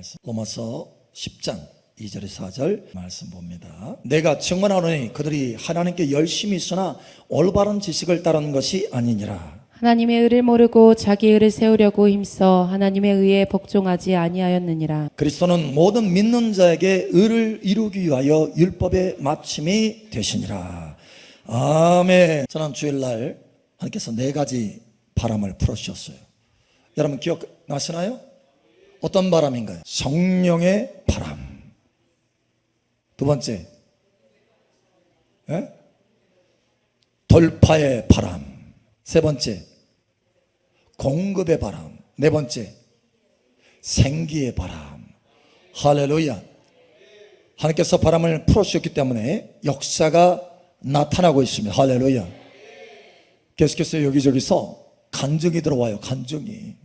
말씀 로마서 10장 2절에 4절 말씀 봅니다. 내가 증언하노니 그들이 하나님께 열심히 있으나 올바른 지식을 따르는 것이 아니니라. 하나님의 의를 모르고 자기 의를 세우려고 힘써 하나님의 의에 복종하지 아니하였느니라. 그리스도는 모든 믿는 자에게 의를 이루기 위하여 율법의 마침이 되시니라. 아멘. 지난 주일날 하나님께서 네 가지 바람을 풀어주셨어요. 여러분 기억나시나요? 어떤 바람인가요? 성령의 바람. 두 번째, 예? 돌파의 바람. 세 번째, 공급의 바람. 네 번째, 생기의 바람. 할렐루야. 하나님께서 바람을 풀어주셨기 때문에 역사가 나타나고 있습니다. 할렐루야. 계속해서 여기저기서 간증이 들어와요. 간증이.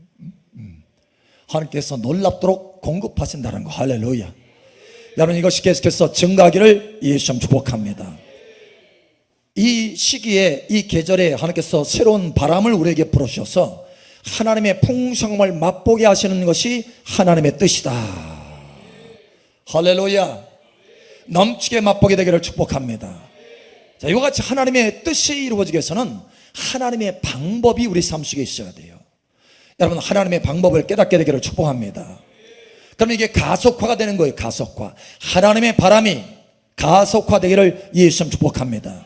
하나님께서 놀랍도록 공급하신다는 거. 할렐루야. 여러분 이것이 계속해서 증가하기를 예수님 축복합니다. 이 시기에 이 계절에 하나님께서 새로운 바람을 우리에게 불어주셔서 하나님의 풍성함을 맛보게 하시는 것이 하나님의 뜻이다. 할렐루야. 넘치게 맛보게 되기를 축복합니다. 자, 이와 같이 하나님의 뜻이 이루어지기 위해서는 하나님의 방법이 우리 삶 속에 있어야 돼요. 여러분 하나님의 방법을 깨닫게 되기를 축복합니다. 그럼 이게 가속화가 되는 거예요. 가속화. 하나님의 바람이 가속화되기를 예수님 축복합니다.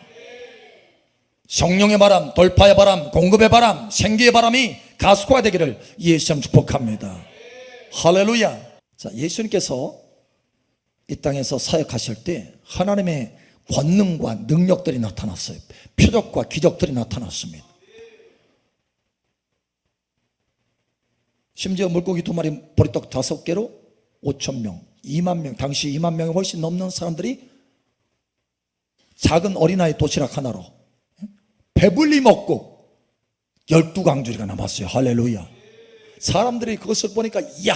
성령의 바람, 돌파의 바람, 공급의 바람, 생기의 바람이 가속화되기를 예수님 축복합니다. 할렐루야. 자, 예수님께서 이 땅에서 사역하실 때 하나님의 권능과 능력들이 나타났어요. 표적과 기적들이 나타났습니다. 심지어 물고기 두 마리, 보리떡 다섯 개로 5천 명, 2만 명, 당시 2만 명이 훨씬 넘는 사람들이 작은 어린아이 도시락 하나로 배불리 먹고 열두 강주리가 남았어요. 할렐루야. 사람들이 그것을 보니까 야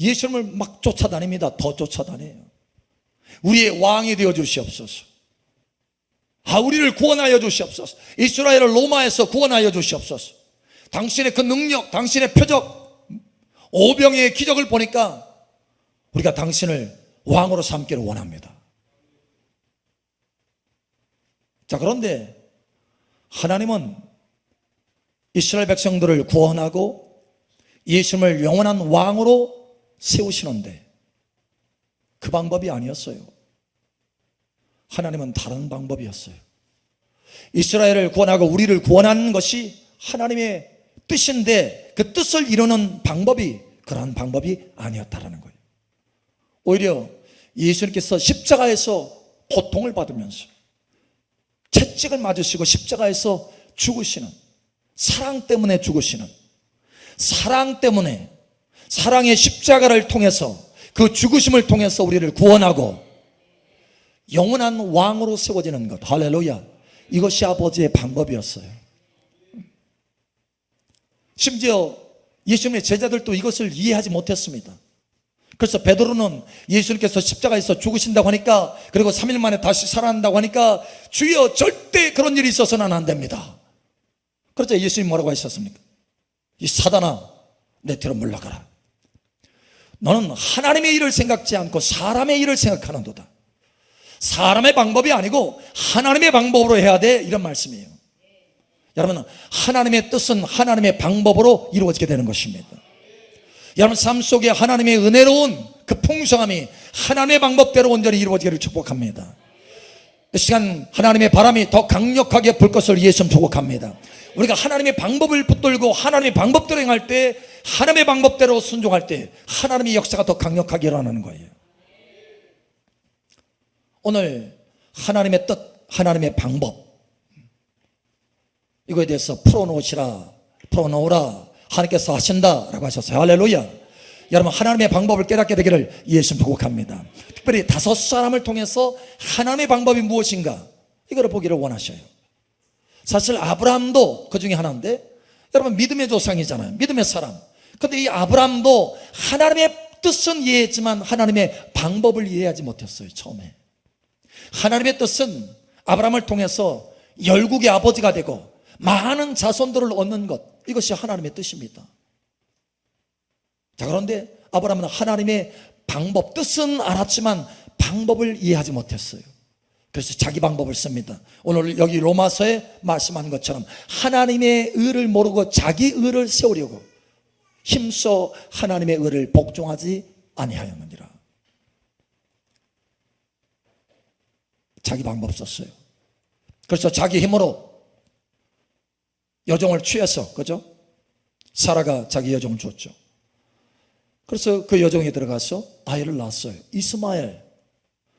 예수님을 막 쫓아다닙니다. 더 쫓아다녀요. 우리의 왕이 되어 주시옵소서. 아, 우리를 구원하여 주시옵소서. 이스라엘을 로마에서 구원하여 주시옵소서. 당신의 그 능력, 당신의 표적, 오병의 기적을 보니까 우리가 당신을 왕으로 삼기를 원합니다. 자, 그런데 하나님은 이스라엘 백성들을 구원하고 예수님을 영원한 왕으로 세우시는데 그 방법이 아니었어요. 하나님은 다른 방법이었어요. 이스라엘을 구원하고 우리를 구원하는 것이 하나님의 뜻인데 그 뜻을 이루는 방법이 그러한 방법이 아니었다라는 거예요. 오히려 예수님께서 십자가에서 고통을 받으면서 채찍을 맞으시고 십자가에서 죽으시는 사랑 때문에 죽으시는 사랑 때문에 사랑의 십자가를 통해서 그 죽으심을 통해서 우리를 구원하고 영원한 왕으로 세워지는 것. 할렐루야. 이것이 아버지의 방법이었어요 심지어 예수님의 제자들도 이것을 이해하지 못했습니다. 그래서 베드로는 예수님께서 십자가에서 죽으신다고 하니까 그리고 3일 만에 다시 살아난다고 하니까 주여 절대 그런 일이 있어서는 안 됩니다. 그렇죠 예수님 뭐라고 하셨습니까? 이 사단아 내 뒤로 물러가라. 너는 하나님의 일을 생각지 않고 사람의 일을 생각하는도다. 사람의 방법이 아니고 하나님의 방법으로 해야 돼. 이런 말씀이에요 여러분 하나님의 뜻은 하나님의 방법으로 이루어지게 되는 것입니다. 여러분 삶 속에 하나님의 은혜로운 그 풍성함이 하나님의 방법대로 온전히 이루어지기를 축복합니다. 이 시간 하나님의 바람이 더 강력하게 불 것을 예수 축복합니다. 우리가 하나님의 방법을 붙들고 하나님의 방법대로 행할 때 하나님의 방법대로 순종할 때 하나님의 역사가 더 강력하게 일어나는 거예요. 오늘 하나님의 뜻 하나님의 방법 이거에 대해서 풀어놓으시라 풀어놓으라 하나님께서 하신다라고 하셨어요. 할렐루야. 여러분 하나님의 방법을 깨닫게 되기를 예수 축복합니다. 특별히 다섯 사람을 통해서 하나님의 방법이 무엇인가? 이거를 보기를 원하셔요. 사실 아브라함도 그 중에 하나인데 여러분 믿음의 조상이잖아요. 믿음의 사람. 근데 이 아브라함도 하나님의 뜻은 이해했지만 하나님의 방법을 이해하지 못했어요 처음에. 하나님의 뜻은 아브라함을 통해서 열국의 아버지가 되고 많은 자손들을 얻는 것 이것이 하나님의 뜻입니다 자 그런데 아브라함은 하나님의 방법, 뜻은 알았지만 방법을 이해하지 못했어요. 그래서 자기 방법을 씁니다. 오늘 여기 로마서에 말씀한 것처럼 하나님의 의를 모르고 자기 의를 세우려고 힘써 하나님의 의를 복종하지 아니하였느니라. 자기 방법 썼어요. 그래서 자기 힘으로 여종을 취해서 그죠? 사라가 자기 여종을 줬죠. 그래서 그 여종이 들어가서 아이를 낳았어요. 이스마엘.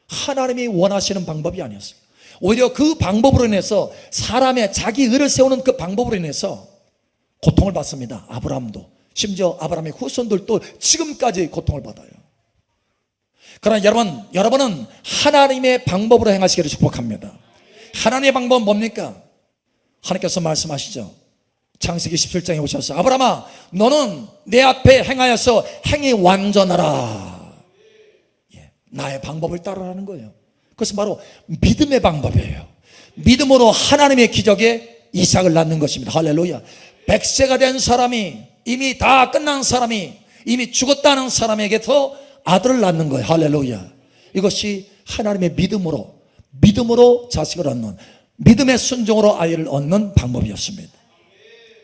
하나님이 원하시는 방법이 아니었어요. 오히려 그 방법으로 인해서 사람의 자기 의를 세우는 그 방법으로 인해서 고통을 받습니다. 아브라함도. 심지어 아브라함의 후손들도 지금까지 고통을 받아요. 그러나 여러분, 여러분은 하나님의 방법으로 행하시기를 축복합니다. 하나님의 방법은 뭡니까? 하나님께서 말씀하시죠. 창세기 17장에 오셔서 아브라함아 너는 내 앞에 행하여서 행이 완전하라. 예, 나의 방법을 따르라는 거예요. 그것은 바로 믿음의 방법이에요. 믿음으로 하나님의 기적에 이삭을 낳는 것입니다. 할렐루야. 백세가 된 사람이 이미 다 끝난 사람이 이미 죽었다는 사람에게서 아들을 낳는 거예요. 할렐루야. 이것이 하나님의 믿음으로 믿음으로 자식을 얻는 믿음의 순종으로 아이를 얻는 방법이었습니다.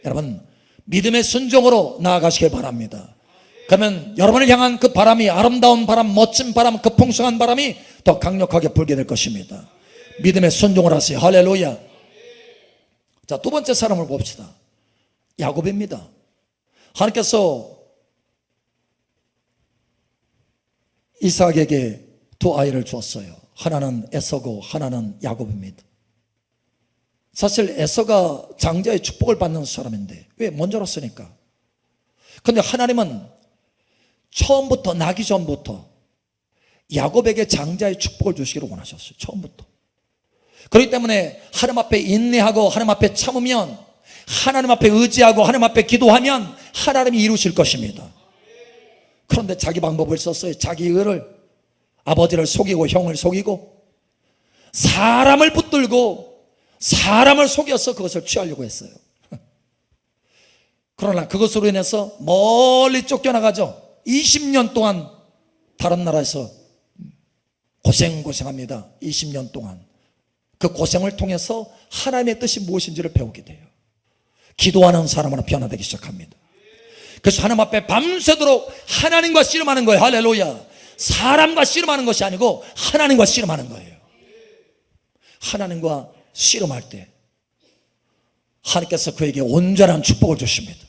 여러분 믿음의 순종으로 나아가시길 바랍니다. 그러면 여러분을 향한 그 바람이 아름다운 바람, 멋진 바람, 그 풍성한 바람이 더 강력하게 불게 될 것입니다. 믿음의 순종을 하세요. 할렐루야. 자, 두 번째 사람을 봅시다. 야곱입니다. 하나님께서 이삭에게 두 아이를 주었어요. 하나는 에서고 하나는 야곱입니다. 사실 에서가 장자의 축복을 받는 사람인데 왜 먼저 났으니까. 근데 하나님은 처음부터 나기 전부터 야곱에게 장자의 축복을 주시기를 원하셨어요. 처음부터. 그렇기 때문에 하나님 앞에 인내하고 하나님 앞에 참으면 하나님 앞에 의지하고 하나님 앞에 기도하면 하나님이 이루실 것입니다. 그런데 자기 방법을 썼어요. 자기 의를 아버지를 속이고 형을 속이고 사람을 붙들고 사람을 속여서 그것을 취하려고 했어요. 그러나 그것으로 인해서 멀리 쫓겨나가죠. 20년 동안 다른 나라에서 고생고생합니다. 20년 동안. 그 고생을 통해서 하나님의 뜻이 무엇인지를 배우게 돼요. 기도하는 사람으로 변화되기 시작합니다. 그래서 하나님 앞에 밤새도록 하나님과 씨름하는 거예요. 할렐루야. 사람과 씨름하는 것이 아니고 하나님과 씨름하는 거예요. 하나님과 씨름할 때 하나님께서 그에게 온전한 축복을 주십니다.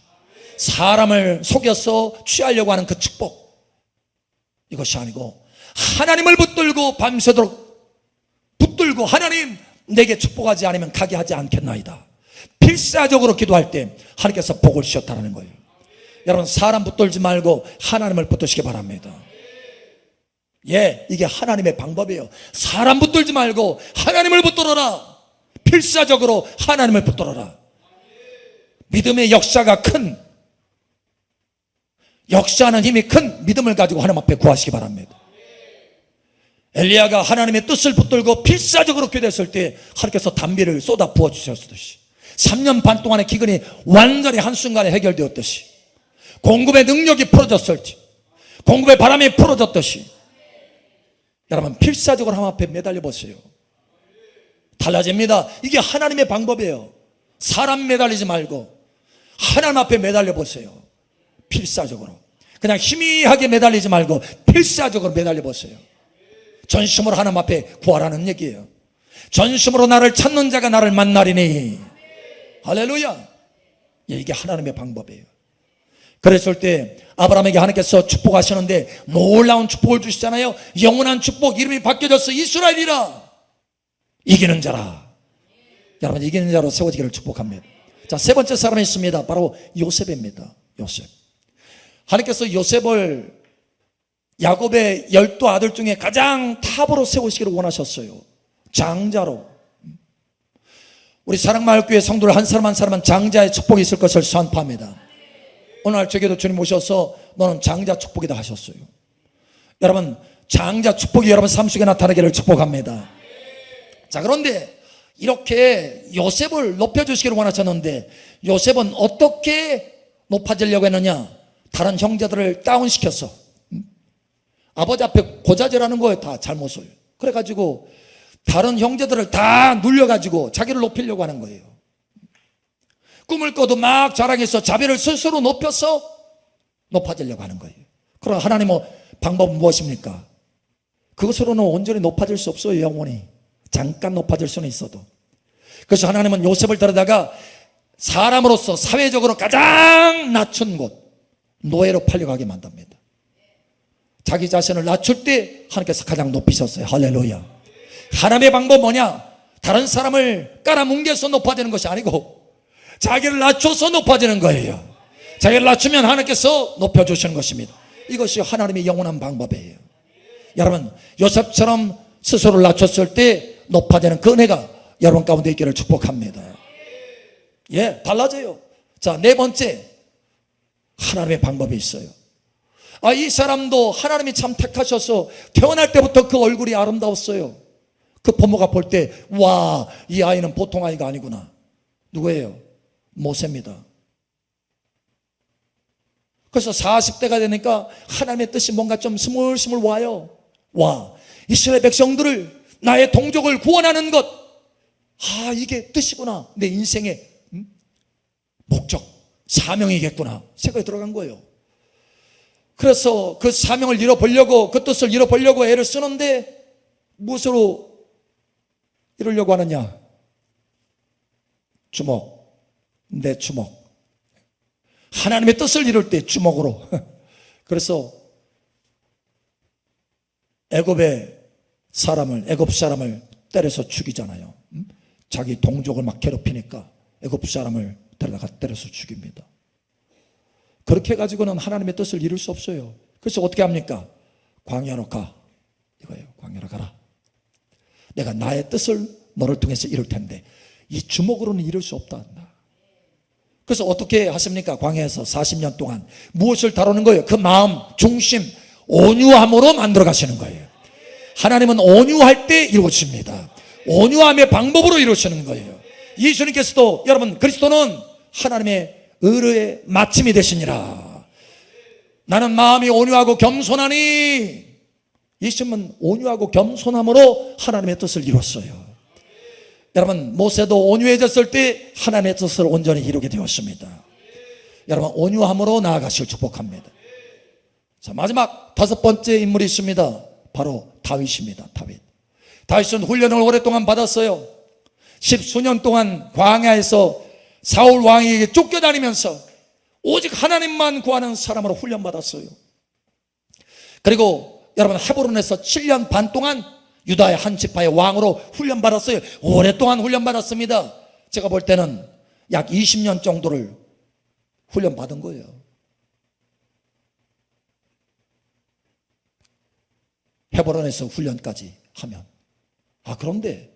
사람을 속여서 취하려고 하는 그 축복 이것이 아니고 하나님을 붙들고 밤새도록 붙들고 하나님 내게 축복하지 않으면 가게 하지 않겠나이다. 필사적으로 기도할 때 하나님께서 복을 주셨다는 거예요. 여러분 사람 붙들지 말고 하나님을 붙드시기 바랍니다. 예, 이게 하나님의 방법이에요. 사람 붙들지 말고 하나님을 붙들어라. 필사적으로 하나님을 붙들어라. 믿음의 역사가 큰 역사하는 힘이 큰 믿음을 가지고 하나님 앞에 구하시기 바랍니다. 엘리야가 하나님의 뜻을 붙들고 필사적으로 기도했을 때 하나님께서 담비를 쏟아 부어 주셨듯이 3년 반 동안의 기근이 완전히 한순간에 해결되었듯이 공급의 능력이 풀어졌을지 공급의 바람이 풀어졌듯이 여러분 필사적으로 하나님 앞에 매달려 보세요. 달라집니다. 이게 하나님의 방법이에요. 사람 매달리지 말고 하나님 앞에 매달려 보세요. 필사적으로. 그냥 희미하게 매달리지 말고 필사적으로 매달려 보세요. 전심으로 하나님 앞에 구하라는 얘기예요. 전심으로 나를 찾는 자가 나를 만나리니. 할렐루야. 예, 이게 하나님의 방법이에요. 그랬을 때 아브라함에게 하나님께서 축복하시는데 놀라운 축복을 주시잖아요. 영원한 축복 이름이 바뀌어졌어. 이스라엘이라. 이기는 자라. 여러분 이기는 자로 세워지기를 축복합니다. 자, 세 번째 사람이 있습니다. 바로 요셉입니다. 요셉. 하나님께서 요셉을 야곱의 열두 아들 중에 가장 탑으로 세우시기를 원하셨어요. 장자로. 우리 사랑마을교회 성도를 한 사람 한 사람은 장자의 축복이 있을 것을 선포합니다. 오늘 저에게도 주님 오셔서 너는 장자 축복이다 하셨어요. 여러분 장자 축복이 여러분 삶 속에 나타나기를 축복합니다. 자 그런데 이렇게 요셉을 높여주시기를 원하셨는데 요셉은 어떻게 높아지려고 했느냐 다른 형제들을 다운시켜서 아버지 앞에 고자질하는 거예요. 다 잘못을. 그래가지고 다른 형제들을 다 눌려가지고 자기를 높이려고 하는 거예요. 꿈을 꿔도 막 자랑해서 자비를 스스로 높여서 높아지려고 하는 거예요. 그럼 하나님은 방법은 무엇입니까? 그것으로는 온전히 높아질 수 없어요, 영원히. 잠깐 높아질 수는 있어도. 그래서 하나님은 요셉을 데려다가 사람으로서 사회적으로 가장 낮춘 곳, 노예로 팔려가게 만듭니다. 자기 자신을 낮출 때 하나님께서 가장 높이셨어요. 할렐루야. 하나님의 방법 뭐냐? 다른 사람을 깔아뭉개서 높아지는 것이 아니고 자기를 낮춰서 높아지는 거예요. 자기를 낮추면 하나님께서 높여주시는 것입니다. 이것이 하나님의 영원한 방법이에요. 여러분, 요셉처럼 스스로를 낮췄을 때 높아지는 그 은혜가 여러분 가운데 있기를 축복합니다. 예, 달라져요. 자, 네 번째. 하나님의 방법이 있어요. 아, 이 사람도 하나님이 참 택하셔서 태어날 때부터 그 얼굴이 아름다웠어요. 그 부모가 볼 때, 와, 이 아이는 보통 아이가 아니구나. 누구예요? 모세입니다. 그래서 40대가 되니까 하나님의 뜻이 뭔가 좀 스물스물 와요. 와, 이스라엘 백성들을 나의 동족을 구원하는 것. 아, 이게 뜻이구나. 내 인생의 음? 목적, 사명이겠구나. 생각이 들어간 거예요. 그래서 그 사명을 이뤄보려고, 그 뜻을 이뤄보려고 애를 쓰는데, 무엇으로 이루려고 하느냐? 주먹. 내 주먹. 하나님의 뜻을 이룰 때 주먹으로. 그래서 애굽의 사람을 애굽 사람을 때려서 죽이잖아요. 음? 자기 동족을 막 괴롭히니까 애굽 사람을 데려다가 때려서 죽입니다. 그렇게 가지고는 하나님의 뜻을 이룰 수 없어요. 그래서 어떻게 합니까? 광야로 가. 이거예요. 광야로 가라. 내가 나의 뜻을 너를 통해서 이룰 텐데 이 주먹으로는 이룰 수 없다. 그래서 어떻게 하십니까? 광야에서 40년 동안 무엇을 다루는 거예요? 그 마음, 중심, 온유함으로 만들어 가시는 거예요. 하나님은 온유할 때 이루어집니다. 온유함의 방법으로 이루시는 거예요. 예수님께서도 여러분 그리스도는 하나님의 의뢰의 마침이 되시니라. 나는 마음이 온유하고 겸손하니 예수님은 온유하고 겸손함으로 하나님의 뜻을 이뤘어요. 여러분 모세도 온유해졌을 때 하나님의 뜻을 온전히 이루게 되었습니다. 여러분 온유함으로 나아가시길 축복합니다. 자 마지막 다섯 번째 인물이 있습니다. 바로 다윗입니다. 다윗. 다윗은 훈련을 오랫동안 받았어요. 십수년 동안 광야에서 사울 왕에게 쫓겨다니면서 오직 하나님만 구하는 사람으로 훈련받았어요. 그리고 여러분 헤브론에서 7년 반 동안 유다의 한 지파의 왕으로 훈련받았어요. 오랫동안 훈련받았습니다. 제가 볼 때는 약 20년 정도를 훈련받은 거예요. 헤브론에서 훈련까지 하면. 아, 그런데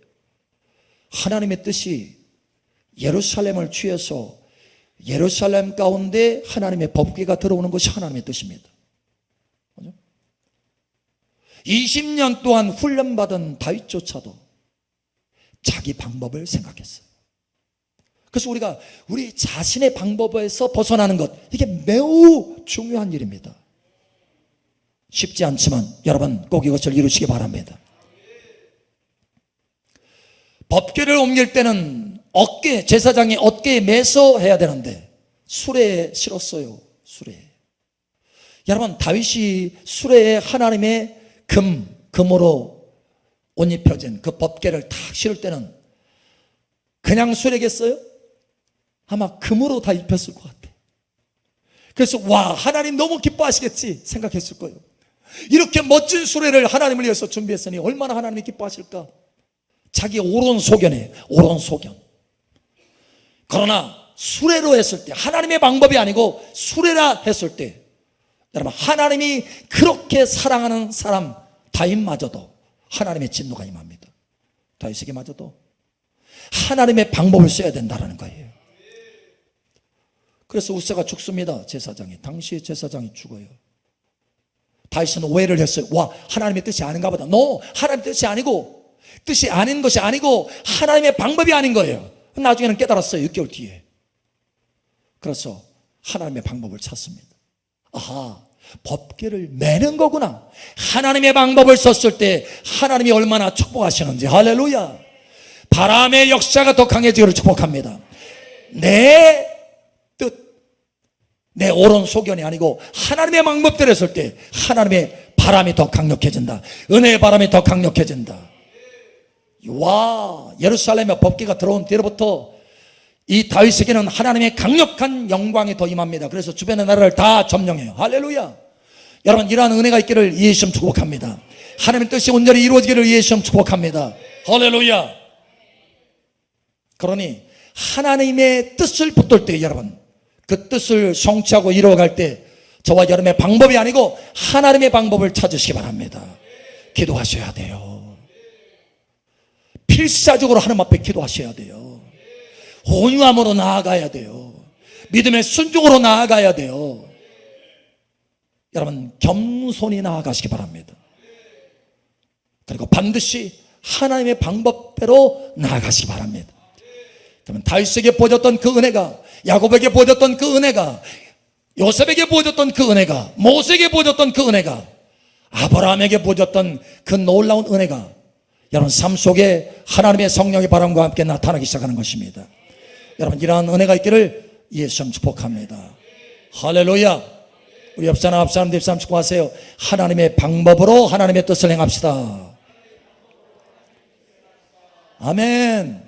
하나님의 뜻이 예루살렘을 취해서 예루살렘 가운데 하나님의 법궤가 들어오는 것이 하나님의 뜻입니다. 그죠? 20년 동안 훈련받은 다윗조차도 자기 방법을 생각했어요. 그래서 우리가 우리 자신의 방법에서 벗어나는 것, 이게 매우 중요한 일입니다. 쉽지 않지만 여러분 꼭 이것을 이루시기 바랍니다. 법궤를 옮길 때는 어깨, 제사장이 어깨에 매서 해야 되는데 수레에 실었어요. 수레에. 여러분 다윗이 수레에 하나님의 금, 금으로 옷 입혀진 그 법궤를 탁 실을 때는 그냥 수레겠어요? 아마 금으로 다 입혔을 것 같아. 그래서 와 하나님 너무 기뻐하시겠지 생각했을 거예요. 이렇게 멋진 수레를 하나님을 위해서 준비했으니 얼마나 하나님이 기뻐하실까? 자기 오론 소견에 오론 소견. 그러나 수레로 했을 때 하나님의 방법이 아니고 수레라 했을 때 여러분 하나님이 그렇게 사랑하는 사람 다윗마저도 하나님의 진노가 임합니다. 다윗에게마저도 하나님의 방법을 써야 된다는 거예요. 그래서 우세가 죽습니다. 제사장이 당시의 제사장이 죽어요. 다윗은 오해를 했어요. 와 하나님의 뜻이 아닌가 보다. no 하나님의 뜻이 아니고 뜻이 아닌 것이 아니고 하나님의 방법이 아닌 거예요. 나중에는 깨달았어요. 6개월 뒤에. 그래서 하나님의 방법을 찾습니다. 아하 법계를 매는 거구나. 하나님의 방법을 썼을 때 하나님이 얼마나 축복하시는지 할렐루야. 바람의 역사가 더 강해지기를 축복합니다. 내 뜻, 내 옳은 소견이 아니고 하나님의 방법대로 했을 때 하나님의 바람이 더 강력해진다. 은혜의 바람이 더 강력해진다. 와, 예루살렘에 법계가 들어온 뒤로부터 이 다윗에게는 하나님의 강력한 영광이 더 임합니다. 그래서 주변의 나라를 다 점령해요. 할렐루야. 여러분 이러한 은혜가 있기를 예수님 축복합니다. 하나님의 뜻이 온전히 이루어지기를 예수님 축복합니다. 할렐루야. 그러니 하나님의 뜻을 붙들 때 여러분 그 뜻을 성취하고 이루어갈 때 저와 여러분의 방법이 아니고 하나님의 방법을 찾으시기 바랍니다. 기도하셔야 돼요. 필사적으로 하나님 앞에 기도하셔야 돼요. 온유함으로 나아가야 돼요. 믿음의 순종으로 나아가야 돼요. 여러분 겸손히 나아가시기 바랍니다. 그리고 반드시 하나님의 방법대로 나아가시기 바랍니다. 그러면 다윗에게 보여줬던 그 은혜가 야곱에게 보여줬던 그 은혜가 요셉에게 보여줬던 그 은혜가 모세에게 보여줬던 그 은혜가 아브라함에게 보여줬던 그 놀라운 은혜가 여러분 삶 속에 하나님의 성령의 바람과 함께 나타나기 시작하는 것입니다. 여러분 이러한 은혜가 있기를 예수님 축복합니다. 할렐루야. 우리 옆 사람 앞 사람 뒷 사람 축복하세요. 하나님의 방법으로 하나님의 뜻을 행합시다. 아멘.